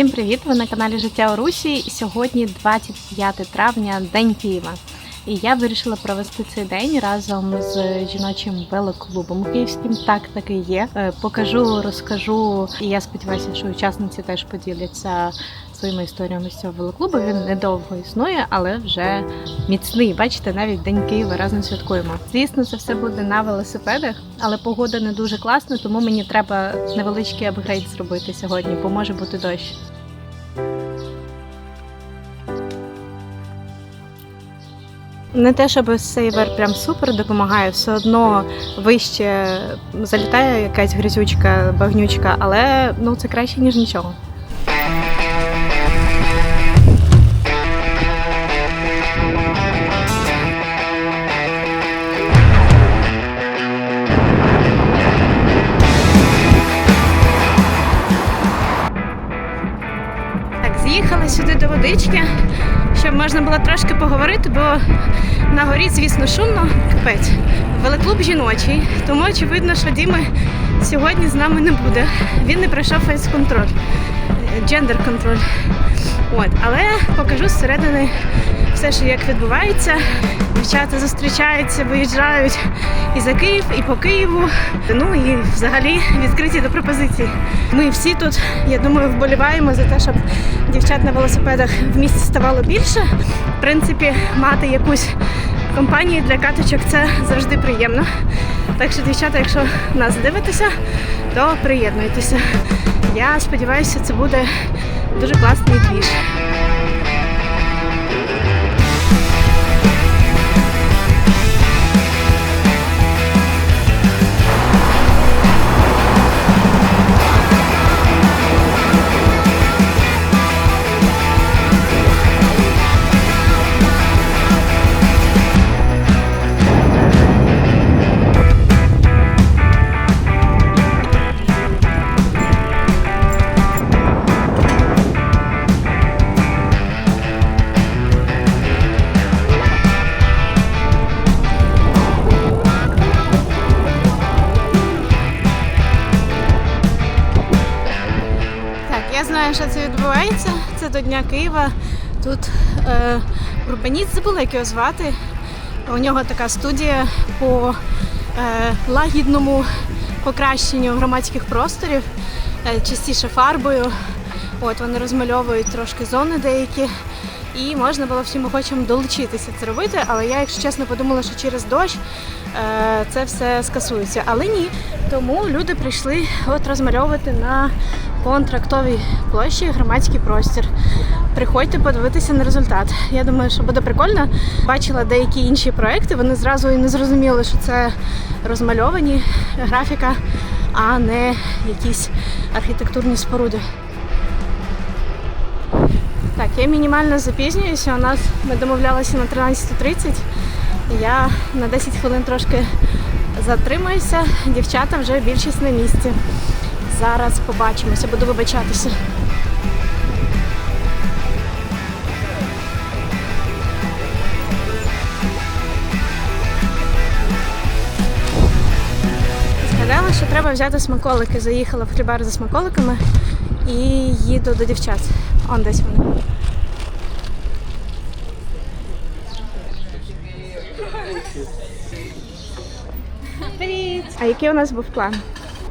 Всім привіт! Ви на каналі Життя у Русі. Сьогодні 25 травня, День Києва. І я вирішила провести цей день разом з жіночим велоклубом київським. Так таки є. Е, Покажу, розкажу. І я сподіваюся, що учасниці теж поділяться своїми історіями з цього велоклубу. Він недовго існує, але вже міцний. Бачите, навіть День Києва разом святкуємо. Звісно, це все буде на велосипедах, але погода не дуже класна, тому мені треба невеличкий апгрейд зробити сьогодні, бо може бути дощ. Не те, щоб сейвер прям супер допомагає, все одно вище залітає якась грязючка, багнючка, але ну це краще, ніж нічого. Можна було трошки поговорити, бо на горі, звісно, шумно, капець. Великлуб жіночий, тому очевидно, що Діми сьогодні з нами не буде. Він не пройшов фейс-контроль, джендер-контроль. От, але покажу зсередини все, що як відбувається. Дівчата зустрічаються, виїжджають і за Київ, і по Києву. Ну і взагалі відкриті до пропозицій. Ми всі тут, я думаю, вболіваємо за те, щоб дівчат на велосипедах в місті ставало більше. В принципі, мати якусь компанію для каточок це завжди приємно. Так що, дівчата, якщо нас дивитеся, то приєднуйтеся. Я сподіваюся, це буде дуже класний двіж. До Дня Києва. Тут е, урбаніст забула, як його звати. У нього така студія по е, лагідному покращенню громадських просторів, е, частіше фарбою. От вони розмальовують трошки зони деякі. І можна було всім охочим долучитися це робити, але я, якщо чесно, подумала, що через дощ це все скасується. Але ні. Тому люди прийшли от розмальовувати на контрактовій площі громадський простір. Приходьте подивитися на результат. Я думаю, що буде прикольно. Бачила деякі інші проекти. Вони зразу і не зрозуміли, що це розмальовані графіка, а не якісь архітектурні споруди. Так, я мінімально запізнююся. У нас ми домовлялися на 13.30. Я на 10 хвилин трошки затримуюся. Дівчата вже більшість на місці. Зараз побачимося, буду вибачатися. Згадала, що треба взяти смаколики. Заїхала в хлібар за смаколиками і їду до дівчат. Он десь вони. Привіт! А який у нас був план?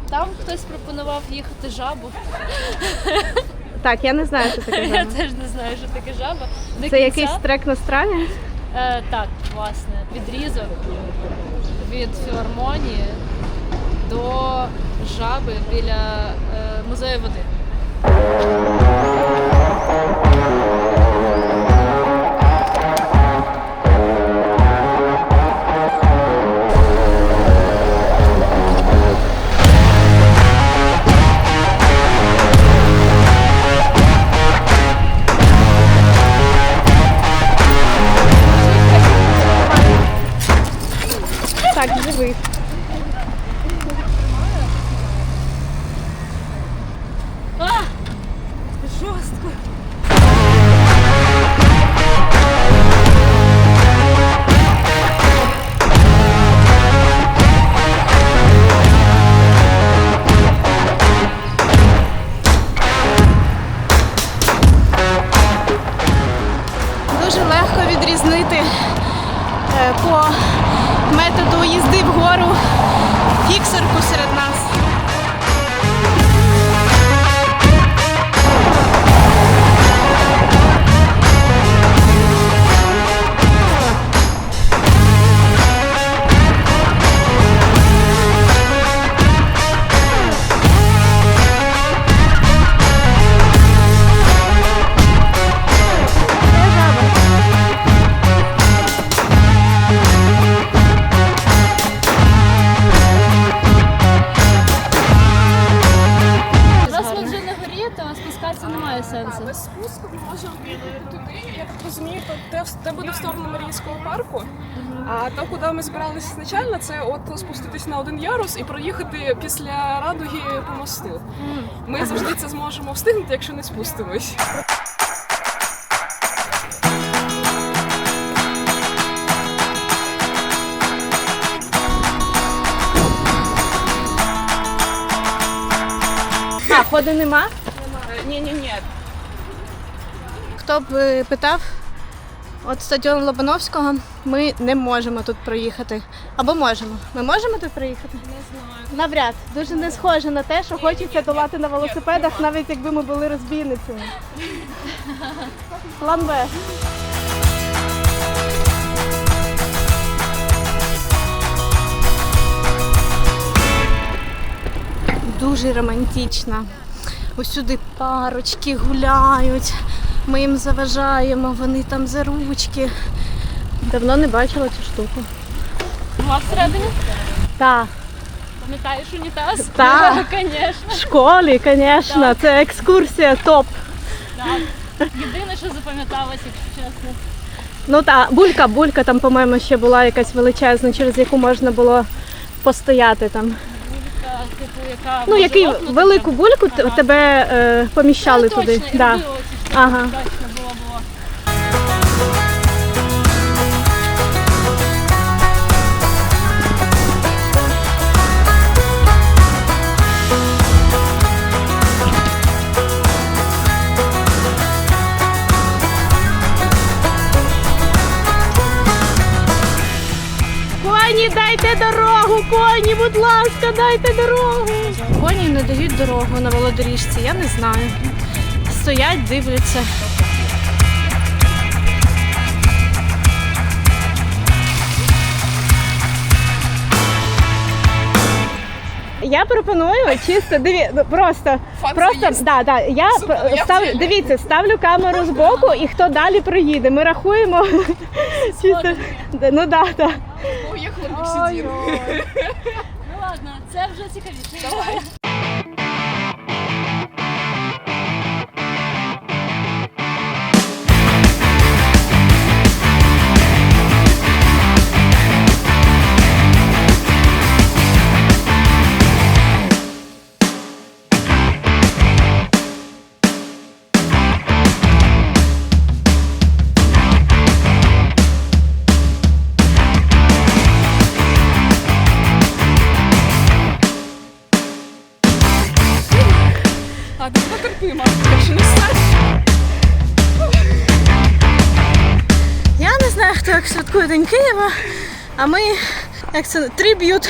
Там хтось пропонував їхати жабу. Так, я не знаю, що таке. Я жаба. теж не знаю, що таке жаба. До Це кінця, якийсь трек на страві? е, так, власне, відрізок від філармонії до жаби біля е, музею води. дуже легко відрізнити е, по методу їзди вгору фіксерку серед нас. Сенсу. Без спуску ми можемо туди, я так розумію, то те, буде в сторону Марійського парку. А то, куди ми збиралися спочатку, це от спуститись на один ярус і проїхати після радуги по мосту. Ми завжди це зможемо встигнути, якщо не спустимось. А, ходу нема? Ні, ні, ні. Хто б е, питав, от стадіон Лобановського ми не можемо тут проїхати. Або можемо. Ми можемо тут проїхати? Не знаю. Навряд. Дуже не схоже на те, що хочеться долати на велосипедах, навіть якби ми були розбійницями. План Б. Дуже романтична. Усюди парочки гуляють. Ми їм заважаємо, вони там за ручки. Давно не бачила цю штуку. Ну, а всередині? Так, Пам'ятаєш унітаз? Так. Звісно. в школі, звісно, це екскурсія топ. Так. Єдине, що запам'яталось, якщо чесно. Ну так, булька, булька там, по-моєму, ще була якась величезна, через яку можна було постояти там. Така, типу, яка Ну, може який лопнути, велику там. бульку т- Ага. тебе е, поміщали Та, туди. Точно, Да. робили Ага. Точно. Коні, дайте дорогу, коні, будь ласка, дайте дорогу. Коні не дають дорогу на велодоріжці, я не знаю. Стоять, дивляться. Я пропоную чисто диві, ну, просто, просто да, да, я Супер, п- я дивіться, ставлю камеру з боку і хто далі проїде. Ми рахуємо чисто. Ну да, да. Поїхали. Ну ладно, це вже цікавіше. Давай. Не як святкує День Києва, а ми як це триб'ют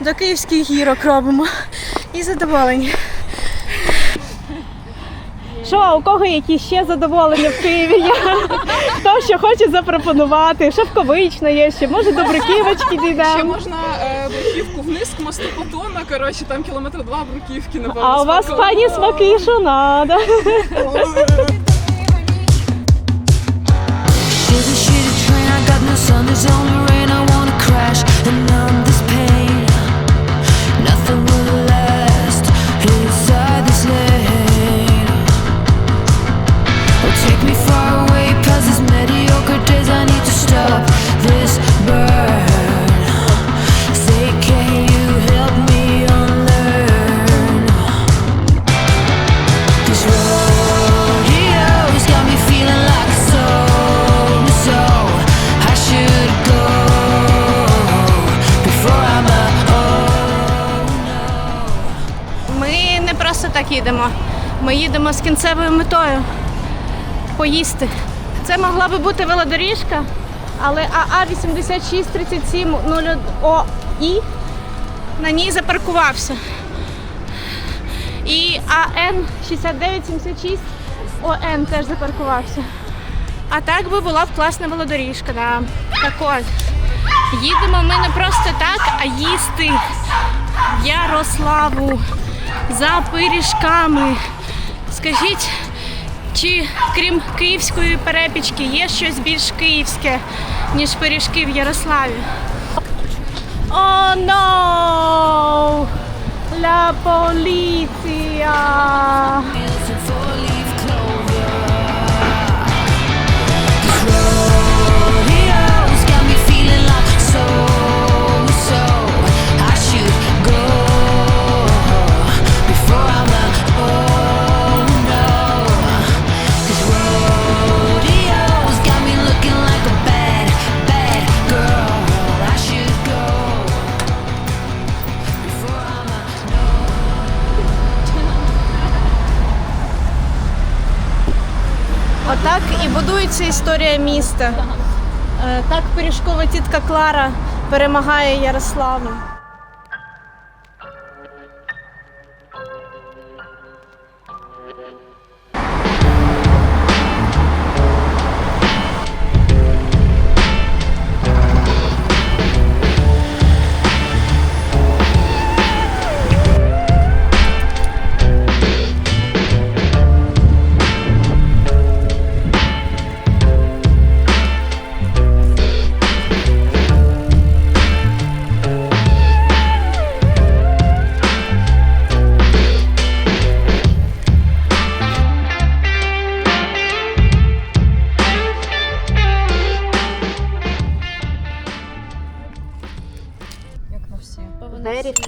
до київських гірок робимо. І задоволені. Що, у кого які ще задоволення в Києві є? Хто що хоче запропонувати? Шовковична є ще, може до Бруківочки Ще дійдемо. можна е, бруківку вниз к мосту Патона, коротше, там кілометр два бруківки на А у вас пані смаки, що надо. was on the кінцевою метою поїсти. Це могла би бути велодоріжка, але АА 863701ОІ на ній запаркувався. І АН 6976 ОН теж запаркувався. А так би була б класна велодоріжка, да. Так от, їдемо ми не просто так, а їсти в Ярославу за пиріжками. Скажіть, чи крім київської перепічки є щось більш київське, ніж пиріжки в Ярославі? О, no! La поліція! І історія міста. Е, Так пиріжкова тітка Клара перемагає Ярославу.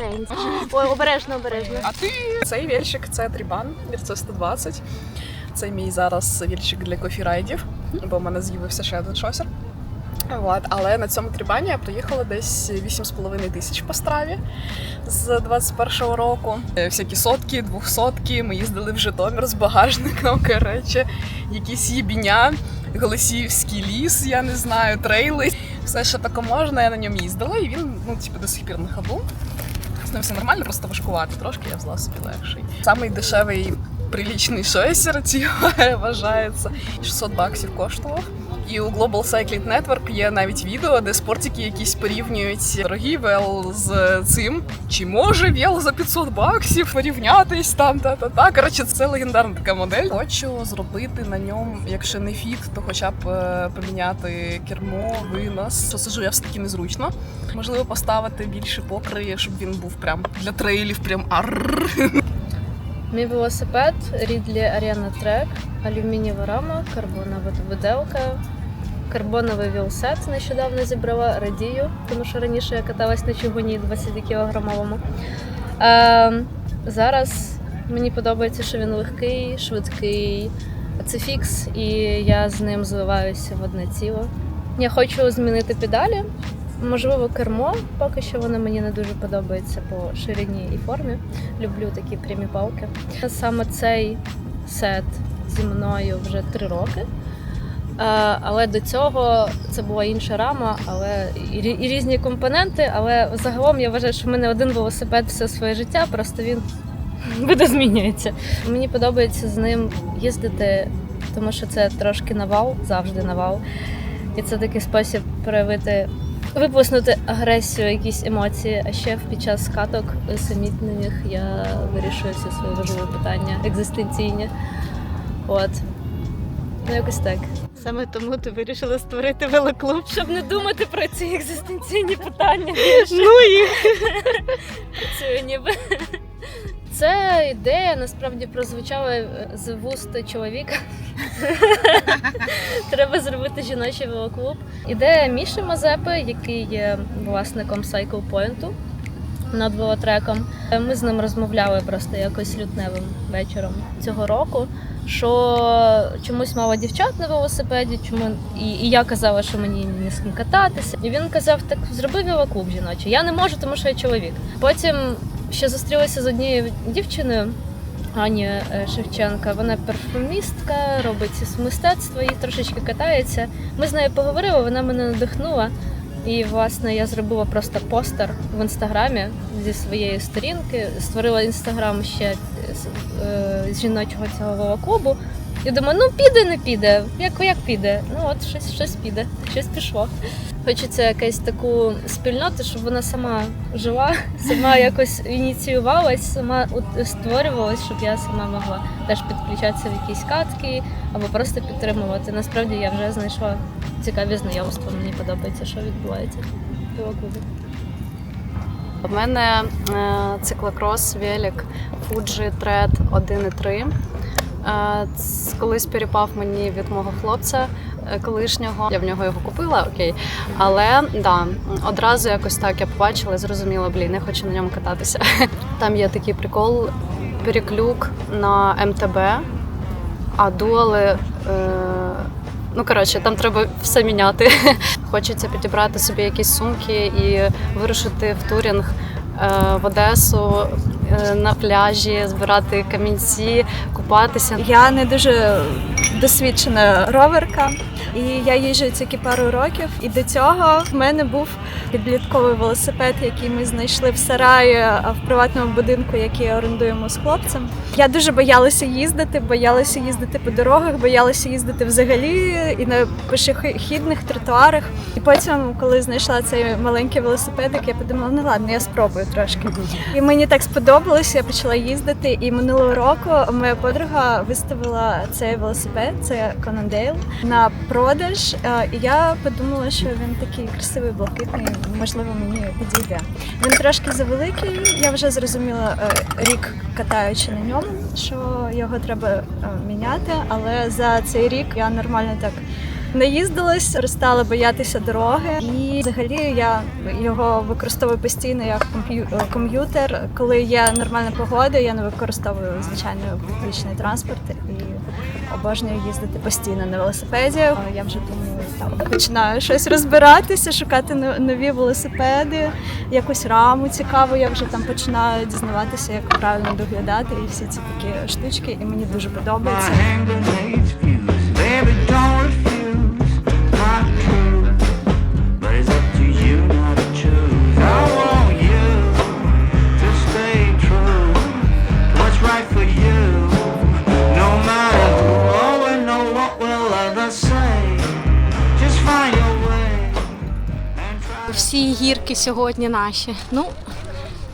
Very. Ой, обережно, обережно. А ти цей вільчик це Трібан, Вірце 120. Це мій зараз вільчик для кофірайдів, бо в мене з'явився ще один шосер. От, але на цьому трибані я приїхала десь 8,5 тисяч по страві з 21-го року. Е, Всякі сотки, двохсотки. Ми їздили в Житомир з багажником, коротше, якісь їбіня, Голосіївський ліс, я не знаю, трейли. Все, що таке можна, я на ньому їздила, і він ну, типу, до сих пір на ходу. Ним все нормально, просто важкувати трошки, я взяла собі легший. Самий дешевий прилічний шойсер ціла вважається. 600 баксів коштував. І у Global Cycling Network є навіть відео, де спортики якісь порівнюють дорогий вел з цим. Чи може вел за 500 баксів порівнятись там та та та. Коротше, це легендарна така модель. Хочу зробити на ньому, якщо не фіт, то хоча б е, поміняти кермо, винос. Що сижу я все таки незручно. Можливо, поставити більше покриє, щоб він був прям для трейлів, прям арр. Мій велосипед Рідлі Arena Track, алюмінієва рама, карбонова виделка, карбоновий вілсет нещодавно зібрала радію, тому що раніше я каталась на чугуні 20 кілограмовому. Е, зараз мені подобається, що він легкий, швидкий. Це фікс, і я з ним зливаюся в одне ціло. Я хочу змінити педалі. Можливо, кермо, поки що воно мені не дуже подобається по ширині і формі. Люблю такі прямі палки. Саме цей сет зі мною вже три роки. Е, Але до цього це була інша рама, але і різні компоненти. Але загалом я вважаю, що в мене один велосипед все своє життя, просто він видозмінюється. Мені подобається з ним їздити, тому що це трошки навал, завжди навал. І це такий спосіб проявити, виплеснути агресію, якісь емоції. А ще під час скаток усамітнених я вирішую всі свої важливі питання екзистенційні. От. Ну, якось так. Саме тому ти вирішила створити велоклуб. Щоб не думати про ці екзистенційні питання. Ну і Працюю ніби. Це ідея насправді прозвучала е, з вуст чоловіка. Треба зробити жіночий велоклуб. Ідея Міші Мазепи, який є власником Cycle Point над велотреком. Ми з ним розмовляли просто якось лютневим вечором цього року. Що чомусь мало дівчат на велосипеді, чому і, і я казала, що мені не з ким кататися. І він казав: так зроби велоклуб жіночий. Я не можу, тому що я чоловік. Потім ще зустрілася з однією дівчиною, Ані е, Шевченка. Вона перформістка, робить мистецтво і трошечки катається. Ми з нею поговорили, вона мене надихнула. І, власне, я зробила просто постер в інстаграмі зі своєї сторінки. Створила інстаграм ще з, е, жіночого цього велоклубу. І думаю, ну піде, не піде. Як, як піде? Ну от щось, щось піде, щось пішло. Хочеться якусь таку спільноту, щоб вона сама жила, сама якось ініціювалась, сама створювалась, щоб я сама могла теж підключатися в якісь катки або просто підтримувати. Насправді я вже знайшла цікаві знайомства. Мені подобається, що відбувається в велоклубі. У мене е, циклокрос велик Fuji Thread 1.3. Е, колись перепав мені від мого хлопця е, колишнього. Я в нього його купила, окей. Але да, одразу якось так я побачила і зрозуміла, блін, я хочу на ньому кататися. Там є такий прикол, переклюк на МТБ, а дуали. Е, Ну, коротше, там треба все міняти. Хочеться підібрати собі якісь сумки і вирушити в турінг е, в Одесу на пляжі, збирати камінці, купатися. Я не дуже досвідчена роверка, і я їжджу тільки пару років. І до цього в мене був підлітковий велосипед, який ми знайшли в сараї в приватному будинку, який орендуємо з хлопцем. Я дуже боялася їздити, боялася їздити по дорогах, боялася їздити взагалі і на пішохідних тротуарах. І потім, коли знайшла цей маленький велосипедик, я подумала, ну ладно, я спробую трошки. І мені так сподобалося, я почала їздити. І минулого року моя подруга виставила цей велосипед, це Conondale, на продаж. Е, І я подумала, що він такий красивий, блакитний, можливо, мені підійде. Він трошки завеликий. Я вже зрозуміла е, рік катаючи на ньому, що його треба е, міняти. Але за цей рік я нормально так. Наїздилась, перестала боятися дороги, і взагалі я його використовую постійно як е, комп'ютер. Коли є нормальна погода, я не використовую звичайно публічний транспорт і обожнюю їздити постійно на велосипеді. Е, Я вже думаю, там починаю щось розбиратися, шукати нові велосипеди, якусь раму цікаву. Я вже там починаю дізнаватися, як правильно доглядати і всі ці такі штучки, і мені дуже подобається. Гірки сьогодні наші. Ну,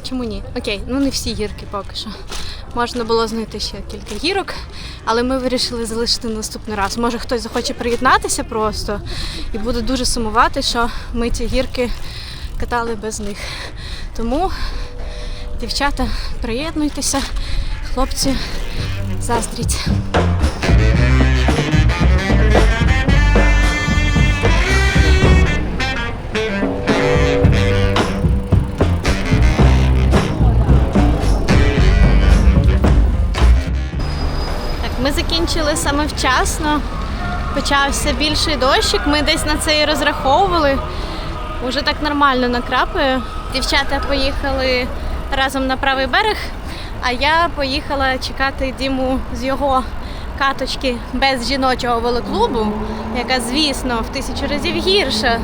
чому ні? Окей, ну не всі гірки поки що. Можна було знайти ще кілька гірок, але ми вирішили залишити наступний раз. Може хтось захоче приєднатися просто і буде дуже сумувати, що ми ці гірки катали без них. Тому, дівчата, приєднуйтеся, хлопці, заздріть. Закінчили саме вчасно. Почався більший дощик. Ми десь на це і розраховували. Уже так нормально накрапає. Дівчата поїхали разом на правий берег, а я поїхала чекати Діму з його каточки без жіночого велоклубу, яка, звісно, в тисячу разів гірша,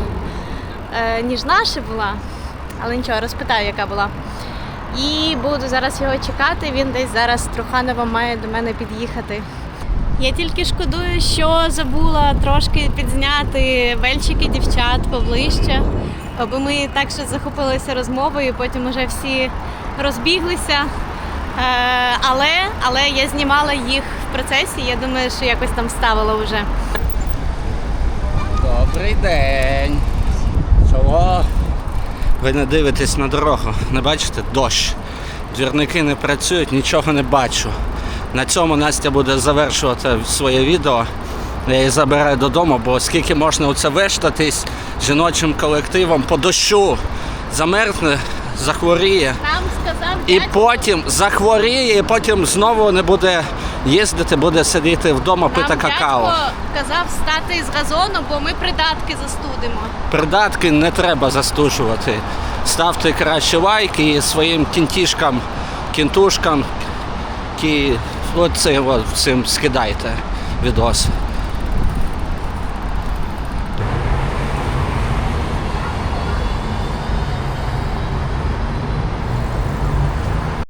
е, ніж наша була. Але нічого, розпитаю, яка була. І буду зараз його чекати. Він десь зараз Труханова має до мене під'їхати. Я тільки шкодую, що забула трошки підзняти вельчики дівчат поближче, аби ми так ще захопилися розмовою, потім уже всі розбіглися. Е, але, але я знімала їх в процесі. Я думаю, що якось там ставила вже. Добрий день. Чого? Ви не дивитесь на дорогу, не бачите дощ. Двірники не працюють, нічого не бачу. На цьому Настя буде завершувати своє відео. Я її забираю додому, бо скільки можна оце вештатись жіночим колективом по дощу, замерзне, захворіє. Нам сказав І дядько- потім захворіє, і потім знову не буде їздити, буде сидіти вдома, пити какао. дядько казав стати з газону, бо ми придатки застудимо. Придатки не треба застужувати. Ставте краще лайк і своїм кінтішкам, кінтушкам, такий, оцим, його цим скидайте відос.